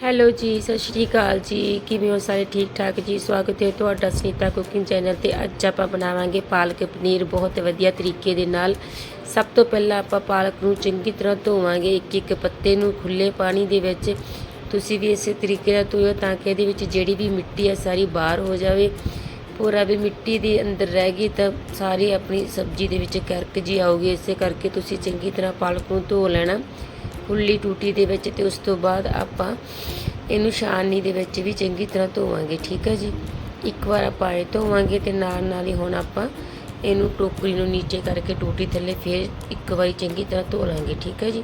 Hello ਜੀ, ਸਤਿ ਸ਼੍ਰੀ ਅਕਾਲ ਜੀ। ਕਿਵੇਂ ਹੋ ਸਾਰੇ? ਠੀਕ ਠਾਕ ਜੀ? ਸਵਾਗਤ ਹੈ ਤੁਹਾਡਾ ਸੁਨੀਤਾ ਕੁਕਿੰਗ ਚੈਨਲ ਤੇ। ਅੱਜ ਆਪਾਂ ਬਣਾਵਾਂਗੇ ਪਾਲਕ ਪਨੀਰ ਬਹੁਤ ਵਧੀਆ ਤਰੀਕੇ ਦੇ ਨਾਲ। ਸਭ ਤੋਂ ਪਹਿਲਾਂ ਆਪਾਂ ਪਾਲਕ ਨੂੰ ਚੰਗੀ ਤਰ੍ਹਾਂ ਧੋਵਾਂਗੇ। ਇੱਕ ਇੱਕ ਪੱਤੇ ਨੂੰ ਖੁੱਲੇ ਪਾਣੀ ਦੇ ਵਿੱਚ। ਤੁਸੀਂ ਵੀ ਇਸੇ ਤਰੀਕੇ ਨਾਲ ਧੋਇਓ ਤਾਂ ਕਿ ਇਹਦੇ ਵਿੱਚ ਜਿਹੜੀ ਵੀ ਮਿੱਟੀ ਹੈ, ਸਾਰੀ ਬਾਹਰ ਹੋ ਜਾਵੇ। ਪੂਰਾ ਵੀ ਮਿੱਟੀ ਦੇ ਅੰਦਰ ਰਹਿ ਗਈ ਤਾਂ ਸਾਰੀ ਆਪਣੀ ਸਬਜ਼ੀ ਦੇ ਵਿੱਚ ਕਰਕ ਜੀ ਆਊਗੀ ਇਸੇ ਕਰਕੇ ਤੁਸੀਂ ਚੰਗੀ ਤਰ੍ਹਾਂ ਪਾਲਕ ਨੂੰ ਧੋ ਲੈਣਾ। ਖੁੱਲੀ ਟੂਟੀ ਦੇ ਵਿੱਚ ਤੇ ਉਸ ਤੋਂ ਬਾਅਦ ਆਪਾਂ ਇਹਨੂੰ ਛਾਨਣੀ ਦੇ ਵਿੱਚ ਵੀ ਚੰਗੀ ਤਰ੍ਹਾਂ ਧੋਵਾਂਗੇ, ਠੀਕ ਹੈ ਜੀ? ਇੱਕ ਵਾਰ ਆਪਾਂ ਇਹ ਧੋਵਾਂਗੇ ਤੇ ਨਾਲ ਨਾਲ ਹੀ ਹੁਣ ਆਪਾਂ ਇਹਨੂੰ ਟੋਕਰੀ ਨੂੰ ਨੀਚੇ ਕਰਕੇ ਟੂਟੀ ਥੱਲੇ ਫੇਰ ਇੱਕ ਵਾਰੀ ਚੰਗੀ ਤਰ੍ਹਾਂ ਧੋ ਲਾਂਗੇ, ਠੀਕ ਹੈ ਜੀ?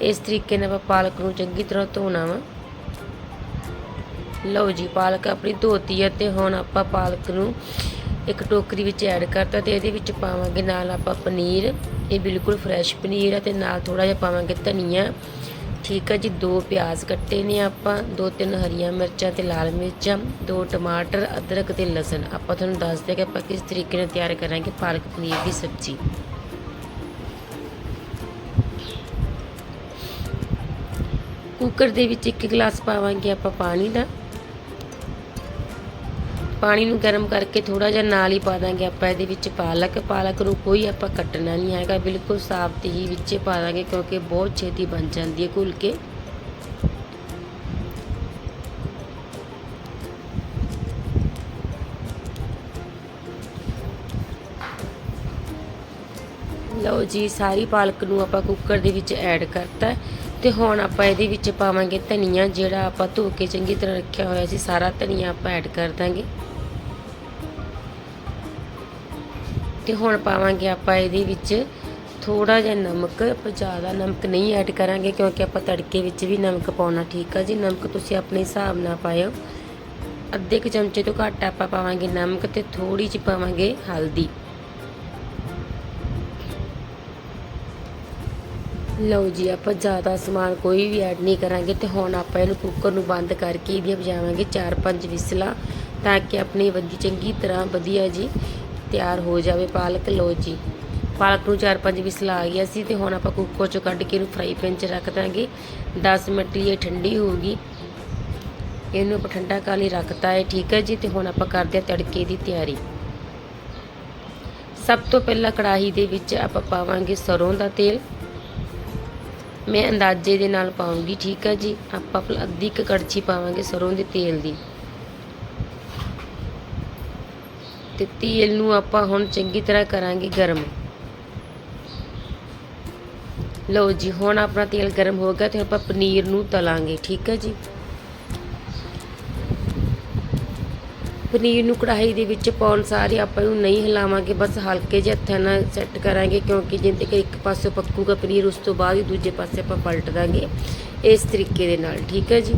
ਇਸ ਤਰੀਕੇ ਨਾਲ ਆਪਾਂ ਪਾਲਕ ਨੂੰ ਚੰਗੀ ਤਰ੍ਹਾਂ ਧੋਣਾ ਵਾ। ਲਓ ਜੀ, ਪਾਲਕ ਆਪਣੀ ਧੋਤੀ ਹੈ ਤੇ ਹੁਣ ਆਪਾਂ ਪਾਲਕ ਨੂੰ ਇੱਕ ਟੋਕਰੀ ਵਿੱਚ ਐਡ ਕਰਤਾ ਤੇ ਇਹਦੇ ਵਿੱਚ ਪਾਵਾਂਗੇ ਨਾਲ ਆਪਾਂ ਪਨੀਰ। ਇਹ ਬਿਲਕੁਲ ਫਰੈਸ਼ ਪਨੀਰ ਹੈ ਤੇ ਨਾਲ ਥੋੜਾ ਜਿਹਾ ਪਾਵਾਂਗੇ ਧਨੀਆ। ਠੀਕ ਹੈ ਜੀ, ਦੋ ਪਿਆਜ਼ ਕੱਟੇ ਨੇ ਆਪਾਂ, ਦੋ ਤਿੰਨ ਹਰੀਆਂ ਮਿਰਚਾਂ ਤੇ ਲਾਲ ਮਿਰਚਾਂ, ਦੋ ਟਮਾਟਰ, ਅਦਰਕ ਤੇ ਲਸਣ। ਆਪਾਂ ਤੁਹਾਨੂੰ ਦੱਸਦੇ ਕਿ ਆਪਾਂ ਕਿਸ ਤਰੀਕੇ ਨਾਲ ਤਿਆਰ ਕਰਾਂਗੇ ਪਾਲਕ ਪਨੀਰ ਦੀ ਸਬਜ਼ੀ। ਕੁੱਕਰ ਦੇ ਵਿੱਚ ਇੱਕ ਗਲਾਸ ਪਾਵਾਂਗੇ ਆਪਾਂ ਪਾਣੀ ਦਾ। ਪਾਣੀ ਨੂੰ ਗਰਮ ਕਰਕੇ ਥੋੜਾ ਜਿਹਾ ਨਾਲ ਹੀ ਪਾ ਦਾਂਗੇ ਆਪਾਂ, ਇਹਦੇ ਵਿੱਚ ਪਾਲਕ ਪਾਲਕ ਨੂੰ ਕੋਈ ਆਪਾਂ ਕੱਟਣਾ ਨਹੀਂ ਹੈਗਾ, ਬਿਲਕੁਲ ਸਾਫ਼ ਹੀ ਵਿੱਚੇ ਪਾ ਦਾਂਗੇ ਕਿਉਂਕਿ ਬਹੁਤ ਛੇਤੀ ਬਣ ਜਾਂਦੀ ਹੈ ਘੁਲ ਕੇ ਲਓ ਜੀ, ਸਾਰੀ ਪਾਲਕ ਨੂੰ ਆਪਾਂ ਕੁੱਕਰ ਦੇ ਵਿੱਚ ਐਡ ਕਰਤਾ ਤੇ ਹੁਣ ਆਪਾਂ ਇਹਦੇ ਵਿੱਚ ਪਾਵਾਂਗੇ ਧਨੀਆ, ਜਿਹੜਾ ਆਪਾਂ ਧੋ ਕੇ ਚੰਗੀ ਤਰ੍ਹਾਂ ਰੱਖਿਆ ਹੋਇਆ ਸੀ, ਸਾਰਾ ਧਨੀਆ ਆਪਾਂ ਐਡ ਕਰ ਦਾਂਗੇ। ਤੇ ਹੁਣ ਪਾਵਾਂਗੇ ਆਪਾਂ ਇਹਦੇ ਵਿੱਚ ਥੋੜਾ ਜਿਹਾ ਨਮਕ, ਆਪਾਂ ਜ਼ਿਆਦਾ ਨਮਕ ਨਹੀਂ ਐਡ ਕਰਾਂਗੇ ਕਿਉਂਕਿ ਆਪਾਂ ਤੜਕੇ ਵਿੱਚ ਵੀ ਨਮਕ ਪਾਉਣਾ ਠੀਕ ਆ ਜੀ। ਨਮਕ ਤੁਸੀਂ ਆਪਣੇ ਹਿਸਾਬ ਨਾਲ ਪਾਇਓ। ਅੱਧੇ ਕੁ ਚਮਚੇ ਤੋਂ ਘੱਟ ਆਪਾਂ ਪਾਵਾਂਗੇ ਨਮਕ ਤੇ ਥੋੜੀ ਜਿਹੀ ਪਾਵਾਂਗੇ ਹਲਦੀ। ਲਓ ਜੀ, ਆਪਾਂ ਜ਼ਿਆਦਾ ਸਮਾਨ ਕੋਈ ਵੀ ਐਡ ਨਹੀਂ ਕਰਾਂਗੇ ਤੇ ਹੁਣ ਆਪਾਂ ਇਹਨੂੰ ਕੁੱਕਰ ਨੂੰ ਬੰਦ ਕਰਕੇ ਇਹਦੀਆਂ ਵਜਾਵਾਂਗੇ 4-5 ਵਿਸਲਾਂ ਤਾਂ ਕਿ ਆਪਣੀ ਵਧੀਆ ਚੰਗੀ ਤਰ੍ਹਾਂ ਵਧੀਆ ਜੀ ਤਿਆਰ ਹੋ ਜਾਵੇ ਪਾਲਕ, ਲਓ ਜੀ। ਪਾਲਕ ਨੂੰ 4-5 ਵਿਸਲਾਂ ਆ ਗਿਆ ਸੀ ਤੇ ਹੁਣ ਆਪਾਂ ਕੁੱਕਰ ਚੋਂ ਕੱਢ ਕੇ ਇਹਨੂੰ ਫਰਾਈ ਪੈਨ 'ਚ ਰੱਖ ਦਾਂਗੇ। 10 ਮਿੰਟ ਲਈ ਇਹ ਠੰਡੀ ਹੋਊਗੀ ਇਹਨੂੰ ਆਪਾਂ ਠੰਡਾ ਕਰ ਲਈ, ਰੱਖਤਾ ਹੈ ਠੀਕ ਹੈ ਜੀ? ਤੇ ਹੁਣ ਆਪਾਂ ਕਰਦੇ ਹਾਂ ਤੜਕੇ ਦੀ ਤਿਆਰੀ। ਸਭ ਤੋਂ ਪਹਿਲਾਂ ਕੜਾਹੀ ਦੇ ਵਿੱਚ ਆਪਾਂ ਪਾਵਾਂਗੇ ਸਰੋਂ ਦਾ ਤੇਲ। ਮੈਂ ਅੰਦਾਜ਼ੇ ਦੇ ਨਾਲ ਪਾਉਂਗੀ, ਠੀਕ ਹੈ ਜੀ? ਆਪਾਂ ਅੱਧੀ ਕੁ ਕੜਛੀ ਪਾਵਾਂਗੇ ਸਰੋਂ ਦੇ ਤੇਲ ਦੀ। ਤੇ ਤੇਲ ਨੂੰ ਆਪਾਂ ਹੁਣ ਚੰਗੀ ਤਰ੍ਹਾਂ ਕਰਾਂਗੇ ਗਰਮ। ਲਓ ਜੀ, ਹੁਣ ਆਪਣਾ ਤੇਲ ਗਰਮ ਹੋ ਗਿਆ ਤੇ ਆਪਾਂ ਪਨੀਰ ਨੂੰ ਤਲਾਂਗੇ, ਠੀਕ ਹੈ ਜੀ? ਪਨੀਰ ਨੂੰ ਕੜਾਹੀ ਦੇ ਵਿੱਚ ਪਾਉਣ ਸਾਰੇ ਆਪਾਂ ਇਹਨੂੰ ਨਹੀਂ ਹਿਲਾਵਾਂਗੇ, ਬਸ ਹਲਕੇ ਜਿਹੇ ਹੱਥਾਂ ਨਾਲ ਸੈੱਟ ਕਰਾਂਗੇ, ਕਿਉਂਕਿ ਜਿੰਦੇ ਕਿ ਇੱਕ ਪਾਸੇ ਪੱਕੂਗਾ ਪਨੀਰ, ਉਸ ਤੋਂ ਬਾਅਦ ਹੀ ਦੂਜੇ ਪਾਸੇ ਆਪਾਂ ਪਲਟ ਦਾਂਗੇ ਇਸ ਤਰੀਕੇ ਦੇ ਨਾਲ, ਠੀਕ ਹੈ ਜੀ?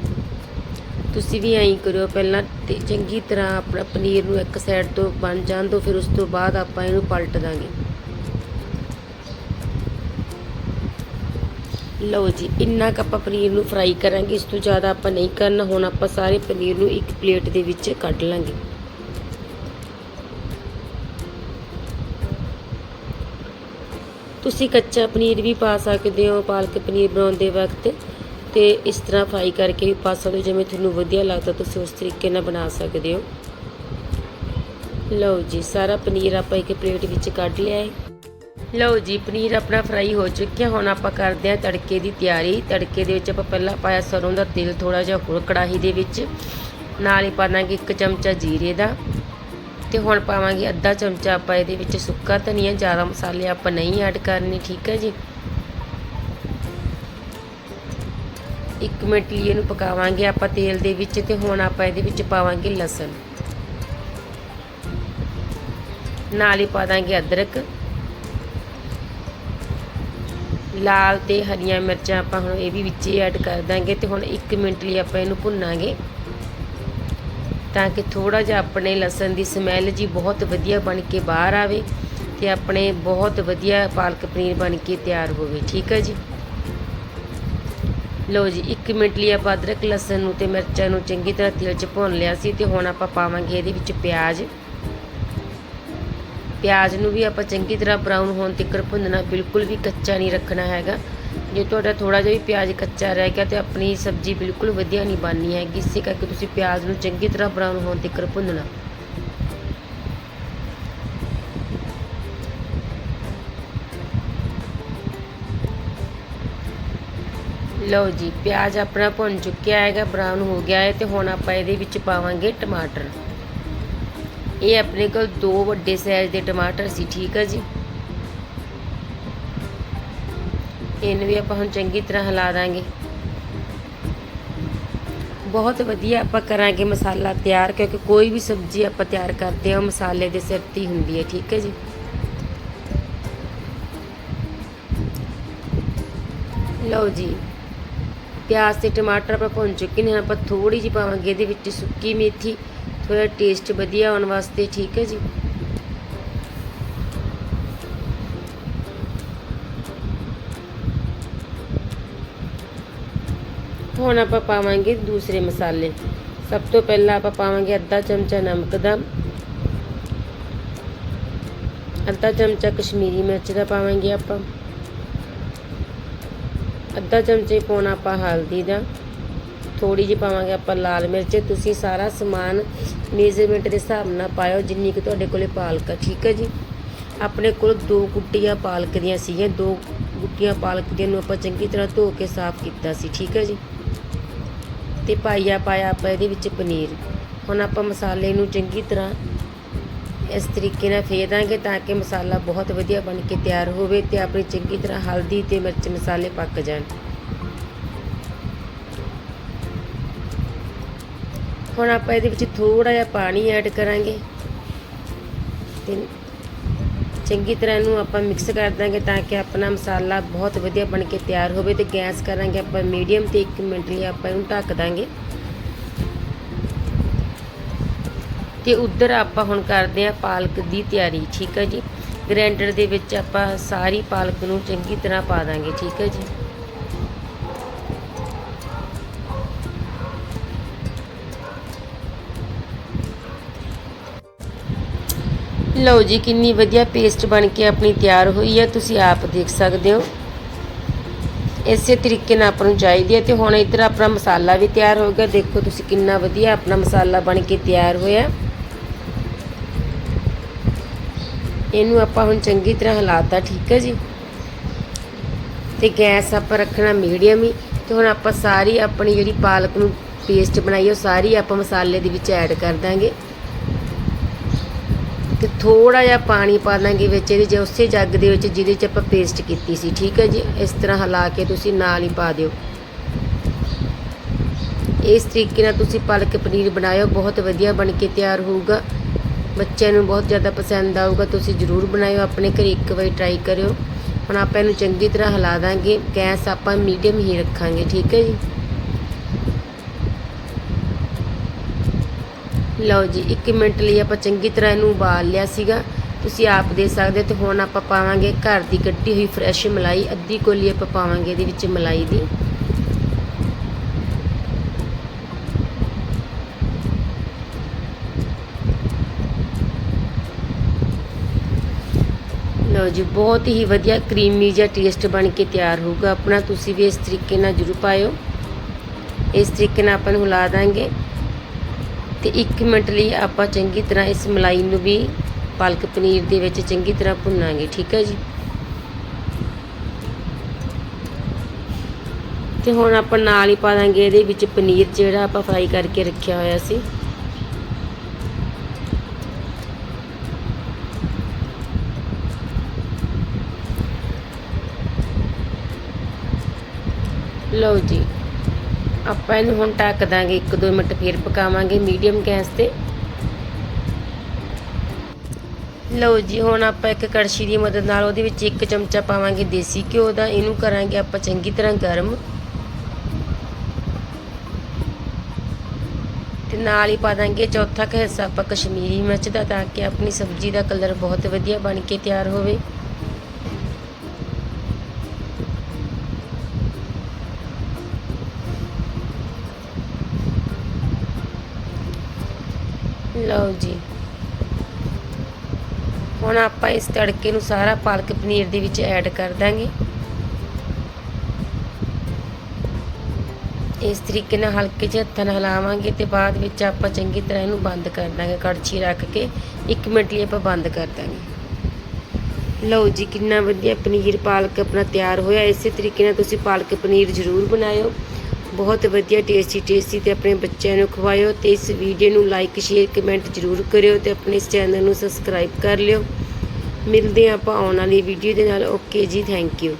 ਤੁਸੀਂ ਵੀ ਐਂ ਕਰਿਓ, ਪਹਿਲਾਂ ਤੇ ਚੰਗੀ ਤਰ੍ਹਾਂ ਆਪਣਾ ਪਨੀਰ ਨੂੰ ਇੱਕ ਸਾਈਡ ਤੋਂ ਬਣ ਜਾਣ ਦਿਓ ਫਿਰ ਉਸ ਤੋਂ ਬਾਅਦ ਆਪਾਂ ਇਹਨੂੰ ਪਲਟ ਦਾਂਗੇ। ਲਓ ਜੀ, ਇੰਨਾ ਕੁ ਆਪਾਂ ਪਨੀਰ ਨੂੰ ਫਰਾਈ ਕਰਾਂਗੇ, ਇਸ ਤੋਂ ਜ਼ਿਆਦਾ ਆਪਾਂ ਨਹੀਂ ਕਰਨਾ, ਹੁਣ ਆਪਾਂ ਸਾਰੇ ਪਨੀਰ ਨੂੰ ਇੱਕ ਪਲੇਟ ਦੇ ਵਿੱਚ ਕੱਢ ਲਾਂਗੇ। ਤੁਸੀਂ ਕੱਚਾ ਪਨੀਰ ਵੀ ਪਾ ਸਕਦੇ ਹੋ, ਪਾਲਕ ਪਨੀਰ ਬਣਾਉਂਦੇ ਵਕਤ। ਤੇ ਇਸ ਤਰ੍ਹਾਂ ਫਰਾਈ ਕਰਕੇ ਵੀ ਪਾ ਸਕਦੇ ਹੋ ਜਿਵੇਂ ਤੁਹਾਨੂੰ ਵਧੀਆ ਲੱਗਦਾ, ਤੁਸੀਂ ਉਸ ਤਰੀਕੇ ਨਾਲ ਬਣਾ ਸਕਦੇ ਹੋ। ਲਓ ਜੀ, ਸਾਰਾ ਪਨੀਰ ਆਪਾਂ ਇੱਕ ਪਲੇਟ ਵਿੱਚ ਕੱਢ ਲਿਆ ਹੈ। ਲਓ ਜੀ, ਪਨੀਰ ਆਪਣਾ ਫਰਾਈ ਹੋ ਚੁੱਕਿਆ। ਹੁਣ ਆਪਾਂ ਕਰਦੇ ਹਾਂ ਤੜਕੇ ਦੀ ਤਿਆਰੀ। ਤੜਕੇ ਦੇ ਵਿੱਚ ਆਪਾਂ ਪਹਿਲਾਂ ਪਾਇਆ ਸਰੋਂ ਦਾ ਤੇਲ ਥੋੜਾ ਜਿਹਾ ਹੋਰ ਕੜਾਹੀ ਦੇ ਵਿੱਚ। ਨਾਲ ਹੀ ਪਾ ਦਾਂਗੇ ਇੱਕ ਚਮਚਾ ਜੀਰੇ ਦਾ। ਤੇ ਹੁਣ ਪਾਵਾਂਗੇ ਅੱਧਾ ਚਮਚਾ ਆਪਾਂ ਇਹਦੇ ਵਿੱਚ ਸੁੱਕਾ ਧਨੀਆ। ਜ਼ਿਆਦਾ ਮਸਾਲੇ ਆਪਾਂ ਨਹੀਂ ਐਡ ਕਰਨੇ, ਠੀਕ ਹੈ ਜੀ? ਇੱਕ ਮਿੰਟ ਲਈ ਇਹਨੂੰ ਪਕਾਵਾਂਗੇ ਆਪਾਂ ਤੇਲ ਦੇ ਵਿੱਚ ਤੇ ਹੁਣ ਆਪਾਂ ਇਹਦੇ ਵਿੱਚ ਪਾਵਾਂਗੇ ਲਸਣ। ਨਾਲ ਹੀ ਪਾ ਦਾਂਗੇ ਅਦਰਕ। ਲਾਲ ਤੇ ਹਰੀਆਂ ਮਿਰਚਾਂ ਆਪਾਂ ਹੁਣ ਇਹ ਵੀ ਵਿੱਚ ਐਡ ਕਰ ਦਾਂਗੇ ਤੇ ਹੁਣ 1 ਮਿੰਟ ਲਈ ਆਪਾਂ ਇਹਨੂੰ ਭੁੰਨਾਂਗੇ। ਤਾਂ ਕਿ ਥੋੜਾ ਜਿਹਾ ਆਪਣੇ ਲਸਣ ਦੀ ਸਮੈਲ ਜੀ ਬਹੁਤ ਵਧੀਆ ਬਣ ਕੇ ਬਾਹਰ ਆਵੇ ਤੇ ਆਪਣੇ ਬਹੁਤ ਵਧੀਆ ਪਾਲਕ ਪਨੀਰ ਬਣ ਕੇ ਤਿਆਰ ਹੋਵੇ। ਠੀਕ ਹੈ ਜੀ? ਲਓ ਜੀ 1 ਮਿੰਟ ਲਈ ਆਪਾਂ ਅਦਰਕ, ਲਸਣ ਨੂੰ ਤੇ ਮਿਰਚਾਂ ਨੂੰ ਚੰਗੀ ਤਰ੍ਹਾਂ ਤੇਲ 'ਚ ਭੁੰਨ ਲਿਆ ਸੀ ਤੇ ਹੁਣ ਆਪਾਂ ਪਾਵਾਂਗੇ ਇਹਦੇ ਵਿੱਚ ਪਿਆਜ਼। ਪਿਆਜ਼ ਨੂੰ ਵੀ ਆਪਾਂ ਚੰਗੀ ਤਰ੍ਹਾਂ ਬਰਾਊਨ ਹੋਣ ਤੱਕ ਭੁੰਨਣਾ ਬਿਲਕੁਲ ਵੀ ਕੱਚਾ ਨਹੀਂ ਰੱਖਣਾ ਹੈਗਾ। ਜੇ ਤੁਹਾਡਾ ਥੋੜਾ ਜਿਹਾ ਵੀ ਪਿਆਜ਼ ਕੱਚਾ ਰਹਿ ਗਿਆ ਤੇ ਆਪਣੀ ਸਬਜ਼ੀ ਬਿਲਕੁਲ ਵਧੀਆ ਨਹੀਂ ਬਣਨੀ ਹੈਗੀ, ਇਸੇ ਕਰਕੇ ਤੁਸੀਂ ਪਿਆਜ਼ ਨੂੰ ਚੰਗੀ ਤਰ੍ਹਾਂ ਬਰਾਊਨ ਹੋਣ ਤੱਕ ਭੁੰਨਣਾ। ਲਓ ਜੀ, ਪਿਆਜ਼ ਆਪਣਾ ਭੁੰਨ ਚੁੱਕਿਆ ਹੈਗਾ ਬਰਾਊਨ ਹੋ ਗਿਆ ਹੈ ਤੇ ਹੁਣ ਆਪਾਂ ਇਹਦੇ ਵਿੱਚ ਪਾਵਾਂਗੇ ਟਮਾਟਰ। ਇਹ ਆਪਣੇ ਕੋਲ ਦੋ ਵੱਡੇ ਸਾਈਜ਼ ਦੇ ਟਮਾਟਰ ਸੀ, ਠੀਕ ਹੈ ਜੀ? ਇਹਨੂੰ ਵੀ ਆਪਾਂ ਹੁਣ ਚੰਗੀ ਤਰ੍ਹਾਂ ਹਿਲਾ ਦਾਂਗੇ। ਬਹੁਤ ਵਧੀਆ ਆਪਾਂ ਕਰਾਂਗੇ ਮਸਾਲਾ ਤਿਆਰ, ਕਿਉਂਕਿ ਕੋਈ ਵੀ ਸਬਜ਼ੀ ਆਪਾਂ ਤਿਆਰ ਕਰਦੇ ਹਾਂ ਮਸਾਲੇ ਦੇ ਸਿਰ ਤੇ ਹੁੰਦੀ ਹੈ, ਠੀਕ ਹੈ ਜੀ? ਲਓ ਜੀ ਪਿਆਜ਼ ਤੇ ਟਮਾਟਰ ਆਪਾਂ ਭੁੰਨ ਚੁੱਕੇ ਨੇ, ਆਪਾਂ ਥੋੜੀ ਜਿਹੀ ਪਾਵਾਂਗੇ, ਇਹਦੇ ਵਿੱਚ ਸੁੱਕੀ ਮੇਥੀ ਥੋੜਾ ਟੇਸਟ ਵਧੀਆ ਆਉਣ ਵਾਸਤੇ, ਠੀਕ ਹੈ ਜੀ? ਹੁਣ ਆਪਾਂ ਪਾਵਾਂਗੇ ਦੂਸਰੇ ਮਸਾਲੇ। ਸਭ ਤੋਂ ਪਹਿਲਾਂ ਆਪਾਂ ਪਾਵਾਂਗੇ ਅੱਧਾ ਚਮਚਾ ਨਮਕ ਦਾ, ਅੱਧਾ ਚਮਚਾ ਕਸ਼ਮੀਰੀ ਮਿਰਚ ਦਾ ਪਾਵਾਂਗੇ ਆਪਾਂ। ਅੱਧਾ ਚਮਚੇ ਪਾਉਣਾ ਆਪਾਂ ਹਲਦੀ ਦਾ। ਥੋੜੀ ਜਿਹੀ ਪਾਵਾਂਗੇ ਆਪਾਂ ਲਾਲ ਮਿਰਚ। ਤੁਸੀਂ ਸਾਰਾ ਸਮਾਨ ਮੇਜ਼ਰਮੈਂਟ ਦੇ ਹਿਸਾਬ ਨਾਲ ਪਾਇਓ, ਜਿੰਨੀ ਕਿ ਤੁਹਾਡੇ ਕੋਲੇ ਪਾਲਕ ਆ, ਠੀਕ ਹੈ ਜੀ? ਆਪਣੇ ਕੋਲ ਦੋ ਗੁੱਟੀਆਂ ਪਾਲਕ ਦੀਆਂ ਸੀਗੀਆਂ। ਦੋ ਗੁੱਟੀਆਂ ਪਾਲਕ ਦੀਆਂ ਨੂੰ ਆਪਾਂ ਚੰਗੀ ਤਰ੍ਹਾਂ ਧੋ ਕੇ ਸਾਫ਼ ਕੀਤਾ ਸੀ, ਠੀਕ ਹੈ ਜੀ? ਤੇ ਪਾਈਆ ਪਾਇਆ ਆਪਾਂ ਇਹਦੇ ਵਿੱਚ ਪਨੀਰ। ਹੁਣ ਆਪਾਂ ਮਸਾਲੇ ਨੂੰ ਚੰਗੀ ਤਰ੍ਹਾਂ ਇਸ ਤਰੀਕੇ ਨਾਲ ਫੇਰ ਦਾਂਗੇ ਤਾਂ ਕਿ ਮਸਾਲਾ ਬਹੁਤ ਵਧੀਆ ਬਣ ਕੇ ਤਿਆਰ ਹੋਵੇ ਤੇ ਆਪਣੀ ਚੰਗੀ ਤਰ੍ਹਾਂ ਹਲਦੀ ਤੇ ਮਿਰਚ ਮਸਾਲੇ ਪੱਕ ਜਾਣ। ਹੁਣ ਆਪਾਂ ਇਹਦੇ ਵਿੱਚ ਥੋੜਾ ਜਿਹਾ ਪਾਣੀ ਐਡ ਕਰਾਂਗੇ ਤੇ ਚੰਗੀ ਤਰ੍ਹਾਂ ਇਹਨੂੰ ਆਪਾਂ ਮਿਕਸ ਕਰ ਦਾਂਗੇ ਤਾਂ ਕਿ ਆਪਣਾ ਮਸਾਲਾ ਬਹੁਤ ਵਧੀਆ ਬਣ ਕੇ ਤਿਆਰ ਹੋਵੇ ਤੇ ਗੈਸ ਕਰਾਂਗੇ ਆਪਾਂ ਮੀਡੀਅਮ ਤੇ 1 ਮਿੰਟ ਲਈ ਆਪਾਂ ਇਹਨੂੰ ਢੱਕ ਦਾਂਗੇ। ਤੇ ਉਧਰ ਆਪਾਂ ਹੁਣ ਕਰਦੇ ਆ ਪਾਲਕ ਦੀ ਤਿਆਰੀ, ਠੀਕ ਹੈ ਜੀ? ਗ੍ਰਾਈਂਡਰ ਦੇ ਵਿੱਚ ਆਪਾਂ ਸਾਰੀ ਪਾਲਕ ਨੂੰ ਚੰਗੀ ਤਰ੍ਹਾਂ ਪਾ ਦਾਂਗੇ, ਠੀਕ ਹੈ ਜੀ? ਲਓ ਜੀ, ਕਿੰਨੀ ਵਧੀਆ ਪੇਸਟ ਬਣ ਕੇ ਆਪਣੀ ਤਿਆਰ ਹੋਈ ਹੈ, ਤੁਸੀਂ ਆਪ ਦੇਖ ਸਕਦੇ ਹੋ। ਇਸੇ ਤਰੀਕੇ ਨਾਲ ਆਪਾਂ ਨੂੰ ਚਾਹੀਦੀ ਹੈ, ਤੇ ਹੁਣ ਇੱਧਰ ਆਪਣਾ ਮਸਾਲਾ ਵੀ ਤਿਆਰ ਹੋ ਗਿਆ। ਦੇਖੋ ਤੁਸੀਂ ਕਿੰਨਾ ਵਧੀਆ ਆਪਣਾ ਮਸਾਲਾ ਬਣ ਕੇ ਤਿਆਰ ਹੋਇਆ। ਇਹਨੂੰ ਆਪਾਂ ਹੁਣ ਚੰਗੀ ਤਰ੍ਹਾਂ ਹਿਲਾਤਾ, ਠੀਕ ਹੈ ਜੀ? ਤੇ ਗੈਸ ਆਪਾਂ ਰੱਖਣਾ ਮੀਡੀਅਮ ਹੀ, ਤੇ ਹੁਣ ਆਪਾਂ ਸਾਰੀ ਆਪਣੀ ਜਿਹੜੀ ਪਾਲਕ ਨੂੰ ਪੇਸਟ ਬਣਾਈ ਉਹ ਸਾਰੀ ਆਪਾਂ ਮਸਾਲੇ ਦੇ ਵਿੱਚ ਐਡ ਕਰ ਦਾਂਗੇ। ਤੇ ਥੋੜਾ ਜਿਹਾ ਪਾਣੀ ਪਾ ਦਾਂਗੇ ਵਿੱਚ ਇਹਦੇ ਜੇ ਉਸੇ ਜੱਗ ਦੇ ਵਿੱਚ ਜਿਹਦੇ 'ਚ ਆਪਾਂ ਪੇਸਟ ਕੀਤੀ ਸੀ, ਠੀਕ ਹੈ ਜੀ? ਇਸ ਤਰ੍ਹਾਂ ਹਿਲਾ ਕੇ ਤੁਸੀਂ ਨਾਲ ਹੀ ਪਾ ਦਿਓ। ਇਸ ਤਰੀਕੇ ਨਾਲ ਤੁਸੀਂ ਪਾਲਕ ਪਨੀਰ ਬਣਾਇਓ, ਬਹੁਤ ਵਧੀਆ ਬਣ ਕੇ ਤਿਆਰ ਹੋਊਗਾ। ਬੱਚਿਆਂ ਨੂੰ ਬਹੁਤ ਜ਼ਿਆਦਾ ਪਸੰਦ ਆਊਗਾ, ਤੁਸੀਂ ਜ਼ਰੂਰ ਬਣਾਇਓ, ਆਪਣੇ ਘਰ ਇੱਕ ਵਾਰੀ ਟਰਾਈ ਕਰਿਓ। ਹੁਣ ਆਪਾਂ ਇਹਨੂੰ ਚੰਗੀ ਤਰ੍ਹਾਂ ਹਿਲਾ ਦਾਂਗੇ, ਗੈਸ ਆਪਾਂ ਮੀਡੀਅਮ ਹੀ ਰੱਖਾਂਗੇ, ਠੀਕ ਹੈ ਜੀ? ਲਓ ਜੀ 1 ਮਿੰਟ ਲਈ ਆਪਾਂ ਚੰਗੀ ਤਰ੍ਹਾਂ ਇਹਨੂੰ ਉਬਾਲ ਲਿਆ ਸੀਗਾ। ਤੁਸੀਂ ਆਪ ਦੇ ਸਕਦੇ ਹੋ ਤੇ ਹੁਣ ਆਪਾਂ ਪਾਵਾਂਗੇ ਘਰ ਦੀ ਕੱਢੀ ਹੋਈ ਫਰੈਸ਼ ਮਲਾਈ, ਅੱਧੀ ਕੋਲੀ ਆਪਾਂ ਪਾਵਾਂਗੇ ਇਹਦੇ ਵਿੱਚ ਮਲਾਈ ਦੀ। ਲਓ ਜੀ, ਬਹੁਤ ਹੀ ਵਧੀਆ ਕਰੀਮੀ ਜਿਹਾ ਟੇਸਟ ਬਣ ਕੇ ਤਿਆਰ ਹੋਊਗਾ। ਆਪਣਾ ਤੁਸੀਂ ਵੀ ਇਸ ਤਰੀਕੇ ਨਾਲ ਜ਼ਰੂਰ ਪਾਇਓ। ਇਸ ਤਰੀਕੇ ਨਾਲ ਆਪਾਂ ਨੂੰ ਹਿਲਾ ਦਾਂਗੇ। ਤੇ 1 ਮਿੰਟ ਲਈ ਆਪਾਂ ਚੰਗੀ ਤਰ੍ਹਾਂ ਇਸ ਮਲਾਈ ਨੂੰ ਵੀ ਪਾਲਕ ਪਨੀਰ ਦੇ ਵਿੱਚ ਚੰਗੀ ਤਰ੍ਹਾਂ ਭੁੰਨਾਂਗੇ, ਠੀਕ ਹੈ ਜੀ? ਤੇ ਹੁਣ ਆਪਾਂ ਨਾਲ ਹੀ ਪਾ ਦਾਂਗੇ ਇਹਦੇ ਵਿੱਚ ਪਨੀਰ ਜਿਹੜਾ ਆਪਾਂ ਫਰਾਈ ਕਰਕੇ ਰੱਖਿਆ ਹੋਇਆ ਸੀ। ਲਓ ਜੀ, ਆਪਾਂ ਇਹਨੂੰ ਹੁਣ ਢੱਕ ਦਾਂਗੇ 1-2 ਮਿੰਟ ਫਿਰ ਪਕਾਵਾਂਗੇ ਮੀਡੀਅਮ ਗੈਸ ਤੇ। ਲਓ ਜੀ, ਹੁਣ ਆਪਾਂ ਇੱਕ ਕੜਛੀ ਦੀ ਮਦਦ ਨਾਲ ਉਹਦੇ ਵਿੱਚ ਇੱਕ ਚਮਚਾ ਪਾਵਾਂਗੇ ਦੇਸੀ ਘਿਓ ਦਾ, ਇਹਨੂੰ ਕਰਾਂਗੇ ਆਪਾਂ ਚੰਗੀ ਤਰ੍ਹਾਂ ਗਰਮ। ਤੇ ਨਾਲ ਹੀ ਪਾ ਦਾਂਗੇ ਚੌਥਾ ਕੁ ਹਿੱਸਾ ਆਪਾਂ ਕਸ਼ਮੀਰੀ ਮਿਰਚ ਦਾ, ਤਾਂ ਕਿ ਆਪਣੀ ਸਬਜ਼ੀ ਦਾ ਕਲਰ ਬਹੁਤ ਵਧੀਆ ਬਣ ਕੇ ਤਿਆਰ ਹੋਵੇ। ਲਓ ਜੀ। ਹੁਣ ਆਪਾਂ ਇਸ ਤੜਕੇ ਨੂੰ ਸਾਰਾ ਪਾਲਕ ਪਨੀਰ ਦੇ ਵਿੱਚ ਐਡ ਕਰ ਦਾਂਗੇ। ਇਸ ਤਰੀਕੇ ਨਾਲ ਹਲਕੇ ਜਿਹੇ ਹੱਥਾਂ ਨਾਲ ਹਿਲਾਵਾਂਗੇ ਤੇ ਬਾਅਦ ਵਿੱਚ ਆਪਾਂ ਚੰਗੀ ਤਰ੍ਹਾਂ ਇਹਨੂੰ ਬੰਦ ਕਰ ਦਾਂਗੇ, ਕੜਛੀ ਰੱਖ ਕੇ। 1 ਮਿੰਟ ਲਈ ਆਪਾਂ ਬੰਦ ਕਰ ਦਾਂਗੇ। ਲਓ ਜੀ, ਕਿੰਨਾ ਵਧੀਆ ਪਨੀਰ ਪਾਲਕ ਆਪਣਾ ਤਿਆਰ ਹੋਇਆ। ਇਸੇ ਤਰੀਕੇ ਨਾਲ ਤੁਸੀਂ ਪਾਲਕ ਪਨੀਰ ਜ਼ਰੂਰ ਬਣਾਇਓ। ਬਹੁਤ ਵਧੀਆ ਟੇਸਟੀ ਟੇਸਟੀ ਤੇ ਆਪਣੇ ਬੱਚਿਆਂ ਨੂੰ ਖਵਾਇਓ ਤੇ ਇਸ ਵੀਡੀਓ ਨੂੰ ਲਾਈਕ ਸ਼ੇਅਰ ਕਮੈਂਟ ਜ਼ਰੂਰ ਕਰਿਓ ਤੇ ਆਪਣੇ ਇਸ ਚੈਨਲ ਨੂੰ ਸਬਸਕ੍ਰਾਈਬ ਕਰ ਲਿਓ। ਮਿਲਦੇ ਹਾਂ ਆਪਾਂ ਆਉਣ ਵਾਲੀ ਵੀਡੀਓ ਦੇ ਨਾਲ। ਓਕੇ ਜੀ ਥੈਂਕ ਯੂ